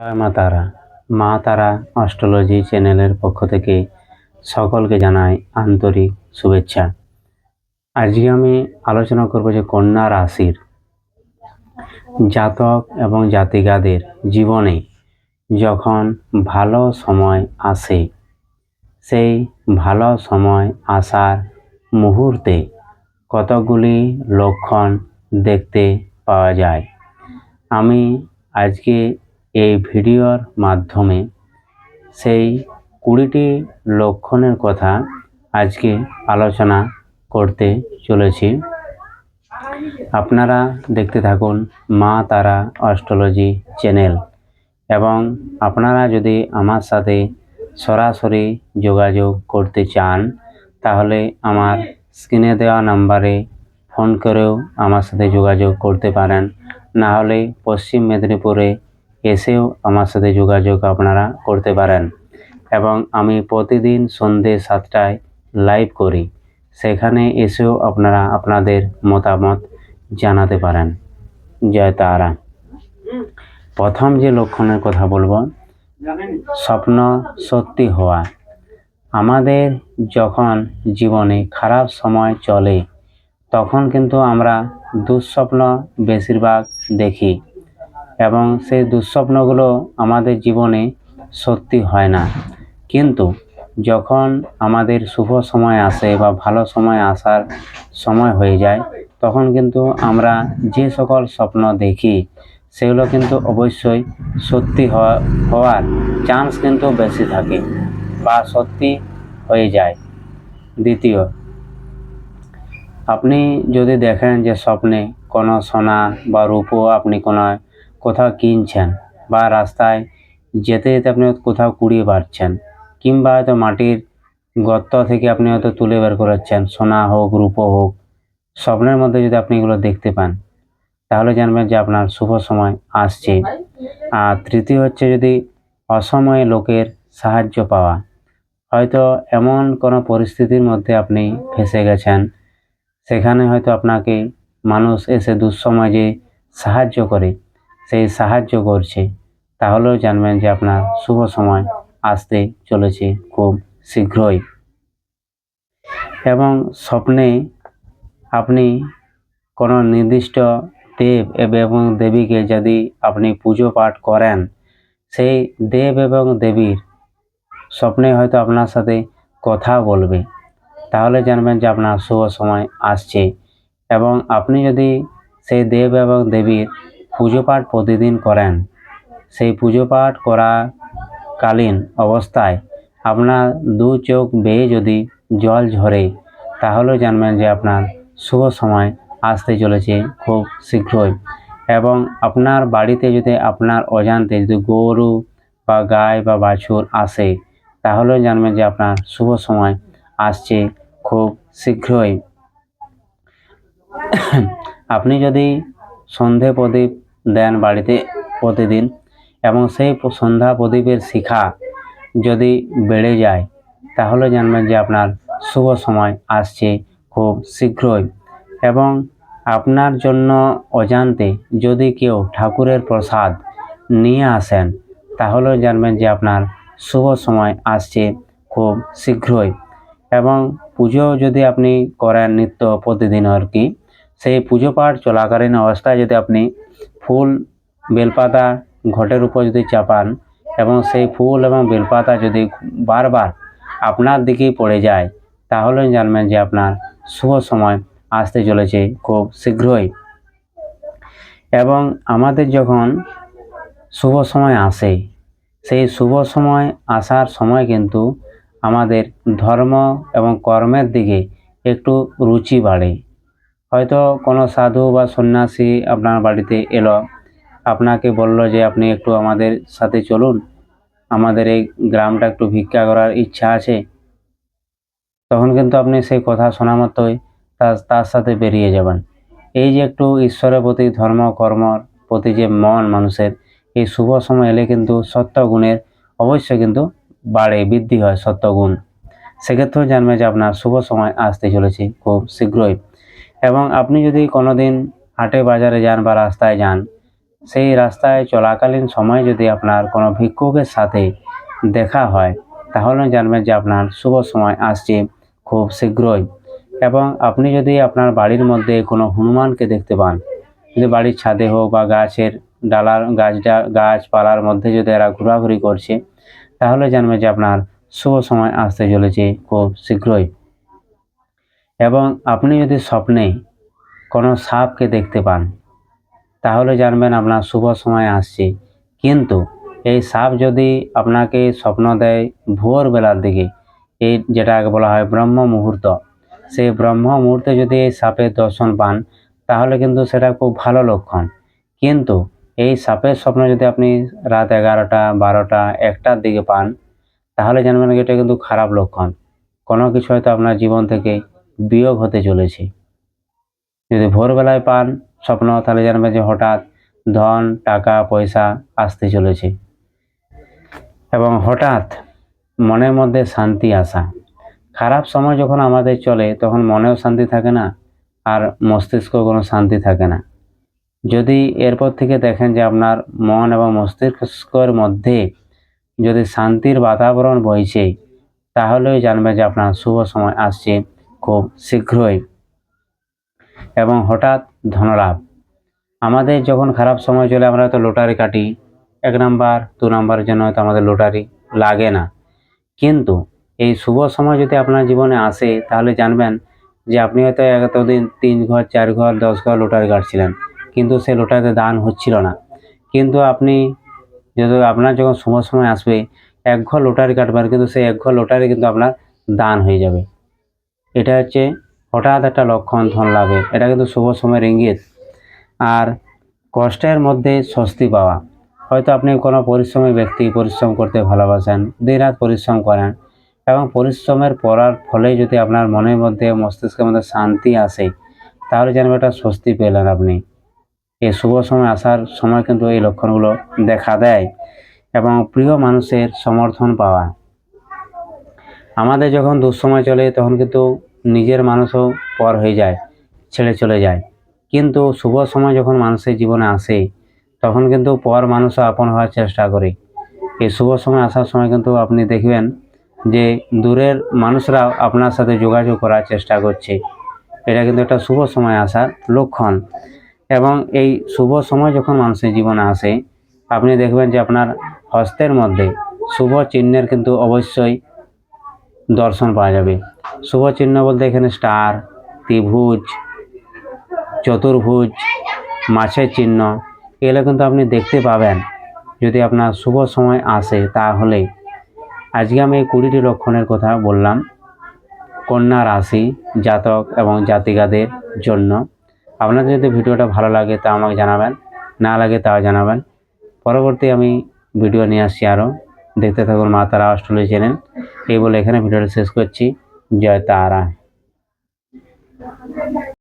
মা তারা মা তারা অস্ট্রোলজি চ্যানেলের পক্ষ থেকে সকলকে জানাই আন্তরিক শুভেচ্ছা। আজকে আমি আলোচনা করব যে কন্যা রাশির জাতক এবং জাতিকাদের জীবনে যখন ভালো সময় আসে, সেই ভালো সময় আসার মুহূর্তে কতগুলি লক্ষণ দেখতে পাওয়া যায়? আমি আজকে এই ভিডিওর মাধ্যমে সেই কুড়িটি লক্ষণের কথা আজকে আলোচনা করতে চলেছি। আপনারা দেখতে থাকুন মা তারা অস্ট্রোলজি চ্যানেল এবং আপনারা যদি আমার সাথে সরাসরি যোগাযোগ করতে চান, তাহলে আমার স্ক্রিনে দেওয়া নাম্বারে ফোন করেও আমার সাথে যোগাযোগ করতে পারেন। না হলে পশ্চিম মেদিনীপুরে এসেও আমার সাথে যোগাযোগ আপনারা করতে পারেন। এবং আমি প্রতিদিন সন্ধে সাতটায় লাইভ করি। সেখানে এসেও আপনারা আপনাদের মতামত জানাতে পারেন। জয় তারা। প্রথম যে লক্ষণের কথা বলব, স্বপ্ন সত্যি হওয়া। আমাদের যখন জীবনে খারাপ সময় চলে, তখন কিন্তু আমরা দুঃস্বপ্ন বেশিরভাগ দেখি। এবং সেই দুঃস্বপ্নগুলো আমাদের জীবনে সত্যি হয় না। কিন্তু যখন আমাদের শুভ সময় আসে বা ভালো সময় আসার সময় হয়ে যায়, তখন কিন্তু আমরা যে সকল স্বপ্ন দেখি, সেগুলো কিন্তু অবশ্যই সত্যি হওয়া, হওয়ার চান্স কিন্তু বেশি থাকে বা সত্যি হয়ে যায়। দ্বিতীয়, আপনি যদি দেখেন যে স্বপ্নে কোনো সোনা বা রূপো আপনি কোনো কোথাও কিনছেন বা রাস্তায় যেতে যেতে আপনি কোথাও কুড়িয়ে পারছেন কিংবা হয়তো মাটির গর্ত থেকে আপনি হয়তো তুলে বের করাচ্ছেন সোনা হোক, রূপো হোক, স্বপ্নের মধ্যে যদি আপনি এগুলো দেখতে পান, তাহলে জানবেন যে আপনার শুভ সময় আসছে। আর তৃতীয় হচ্ছে যদি অসময়ে লোকের সাহায্য পাওয়া, হয়তো এমন কোনো পরিস্থিতির মধ্যে আপনি ফেসে গেছেন, সেখানে হয়তো আপনাকে মানুষ এসে দুঃসময় যে সাহায্য করে সেই সাহায্য করছে, তাহলেও জানবেন যে আপনার শুভ সময় আসতে চলেছে খুব শীঘ্রই। এবং স্বপ্নে আপনি কোনো নির্দিষ্ট দেব এবং দেবীকে যদি আপনি পুজো পাঠ করেন, সেই দেব এবং দেবীর স্বপ্নে হয়তো আপনার সাথে কথা বলবে। তাহলে জানবেন যে আপনার শুভ সময় আসছে। এবং আপনি যদি সেই দেব এবং দেবীর পুজো পাঠ প্রতিদিন করেন। সেই পুজো পাঠ করাকালীন অবস্থায় আপনার দু চোখ বেয়ে যদি জল ঝরে, তাহলেও জানবেন যে আপনার শুভ সময় আসতে চলেছে খুব শীঘ্রই। এবং আপনার বাড়িতে যদি আপনার অজান্তে যদি গরু বা গায় বা বাছুর আসে, তাহলেও জানবেন যে আপনার শুভ সময় আসছে খুব শীঘ্রই। আপনি যদি সন্ধে প্রদীপ দেন বাড়িতে প্রতিদিন এবং সেই সন্ধ্যা প্রদীপের শিখা যদি বেড়ে যায়, তাহলে জানবেন যে আপনার শুভ সময় আসছে খুব শীঘ্রই। এবং আপনার জন্য অজান্তে যদি কেউ ঠাকুরের প্রসাদ নিয়ে আসেন তাহলেও জানবেন যে আপনার শুভ সময় আসছে খুব শীঘ্রই। এবং পুজো যদি আপনি করেন নিত্য প্রতিদিন আর কি, সেই পুজো পাঠ চলাকালীন অবস্থায় যদি আপনি ফুল, বেলপাতা ঘটের উপর যদি চাপান এবং সেই ফুল এবং বেলপাতা যদি বারবার আপনার দিকেই পড়ে যায়, তাহলে জানবেন যে আপনার শুভ সময় আসতে চলেছে খুব শীঘ্রই। এবং আমাদের যখন শুভ সময় আসে, সেই শুভ সময় আসার সময় কিন্তু আমাদের ধর্ম এবং কর্মের দিকে একটু রুচি বাড়ে। হয়তো কোনো সাধু বা সন্ন্যাসী আপনার বাড়িতে এলো। আপনাকে বলল যে, আপনি একটু আমাদের সাথে চলুন। আমাদের এই গ্রামটা একটু ভিক্ষা করার ইচ্ছা আছে। তখন কিন্তু আপনি সেই কথা শোনা মতোই তার তার সাথে বেরিয়ে যাবেন। এই যে একটু ঈশ্বরের প্রতি ধর্ম কর্মর প্রতি যে মন মানুষের, এই শুভ সময় এলে কিন্তু সত্যগুণের অবশ্যই কিন্তু বাড়ে, বৃদ্ধি হয় সত্যগুণ। সেক্ষেত্রেও জানবে যে, আপনার শুভ সময় আসতে চলেছে খুব শীঘ্রই। এবং আপনি যদি কোনোদিন হাটে বাজারে যান বা রাস্তায় যান, সেই রাস্তায় চলাকালীন সময় যদি আপনার কোনো ভিক্ষুকের সাথে দেখা হয়, তাহলে জানবেন যে আপনার শুভ সময় আসছে খুব শীঘ্রই। এবং আপনি যদি আপনার বাড়ির মধ্যে কোনো হনুমানকে দেখতে পান, যদি বাড়ির ছাদে হোক বা গাছের ডালার গাছটা গাছপালার মধ্যে যদি এরা ঘোরাঘুরি করছে, তাহলে জানবেন যে আপনার শুভ সময় আসতে চলেছে খুব শীঘ্রই। এবং আপনি যদি স্বপ্নে কোনো সাপকে দেখতে পান, তাহলে জানবেন আপনার শুভ সময় আসছে। কিন্তু এই সাপ যদি আপনাকে স্বপ্ন দেয় ভোরবেলার দিকে, এই যেটাকে বলা হয় ব্রহ্ম মুহূর্ত, সেই ব্রহ্ম মুহূর্তে যদি এই সাপের দর্শন পান, তাহলে কিন্তু সেটা খুব ভালো লক্ষণ। কিন্তু এই সাপের স্বপ্ন যদি আপনি রাত এগারোটা, বারোটা, একটার দিকে পান, তাহলে জানবেন এটা কিন্তু খারাপ লক্ষণ। কোনো কিছু হয়তো আপনার জীবন থেকে বিয়োগ হতে চলেছে। যদি ভোরবেলায় পান, স্বপ্ন তাহলে জানবেন যে হঠাৎ ধন, টাকা, পয়সা আসতে চলেছে। এবং হঠাৎ মনের মধ্যে শান্তি আসা। খারাপ সময় যখন আমাদের চলে, তখন মনেও শান্তি থাকে না আর মস্তিষ্ক কোনো শান্তি থাকে না। যদি এরপর থেকে দেখেন যে আপনার মন এবং মস্তিষ্কের মধ্যে যদি শান্তির বাতাবরণ বইছে, তাহলেই জানবে যে আপনার শুভ সময় আসছে। খুব শীঘ্রই এবং হঠাৎ ধনলাভ। আমাদের যখন খারাপ সময় চলে, আমরা তো লটারি কাটি। এক নাম্বার, দু নাম্বারের জন্য হয়তো আমাদের লটারি লাগে না। কিন্তু এই শুভ সময় যদি আপনার জীবনে আসে, তাহলে জানবেন যে আপনি হয়তো এতদিন তিন ঘর, চার ঘর, দশ ঘর লটারি কাটছিলেন। কিন্তু সেই লটারিতে দান হচ্ছিল না। কিন্তু আপনি যদি আপনার যখন শুভ সময় আসবে, এক ঘর লটারি কাটবেন, কিন্তু সেই এক ঘর লটারি কিন্তু আপনার দান হয়ে যাবে। এটা হচ্ছে হঠাৎ একটা লক্ষণ ধন লাভের। এটা কিন্তু শুভ সময়ের ইঙ্গিত আর কষ্টের মধ্যে স্বস্তি পাওয়া। হয়তো আপনি কোনো পরিশ্রমী ব্যক্তি, পরিশ্রম করতে ভালোবাসেন দিনরাত পরিশ্রম করেন এবং পরিশ্রমের পড়ার ফলে যদি আপনার মনের মধ্যে, মস্তিষ্কের মধ্যে শান্তি আসে, তাহলে যেন একটা স্বস্তি পেলেন আপনি। এই শুভ সময় আসার সময় কিন্তু এই লক্ষণগুলো দেখা দেয় এবং প্রিয় মানুষের সমর্থন পাওয়া। আমাদের যখন দুঃসময় চলে তখন কিন্তু নিজের মানুষও পর হয়ে যায়, ছেড়ে চলে যায়। কিন্তু শুভ সময় যখন মানুষের জীবনে আসে, তখন কিন্তু পর মানুষও আপন হওয়ার চেষ্টা করে। এই শুভ সময় আসার সময় কিন্তু আপনি দেখবেন যে দূরের মানুষরাও আপনার সাথে যোগাযোগ করার চেষ্টা করছে। এটা কিন্তু একটা শুভ সময় আসার লক্ষণ। এবং এই শুভ সময় যখন মানুষের জীবনে আসে, আপনি দেখবেন যে আপনার হস্তের মধ্যে শুভ চিহ্নের কিন্তু অবশ্যই দর্শন পাওয়া যাবে। শুভ চিহ্ন বলতে এখানে স্টার ত্রিভুজ, চতুর্ভুজ, মাছের চিহ্ন, এগুলো কিন্তু আপনি দেখতে পাবেন। যদি আপনার শুভ সময় আসে তাহলে। আজকে আমি এই কুড়িটি লক্ষণের কথা বললাম। কন্যা রাশি, জাতক এবং জাতিকাদের জন্য। আপনাদের যদি ভিডিওটা ভালো লাগে তা আমাকে জানাবেন। না লাগে তাও জানাবেন। পরবর্তী আমি ভিডিও নিয়ে আসছি আরও। দেখতে থাকুন মা তারা অস্ট্রেলিয়া চ্যানেল এই বলে এখানে ভিডিওটা শেষ করছি। জয় তারা।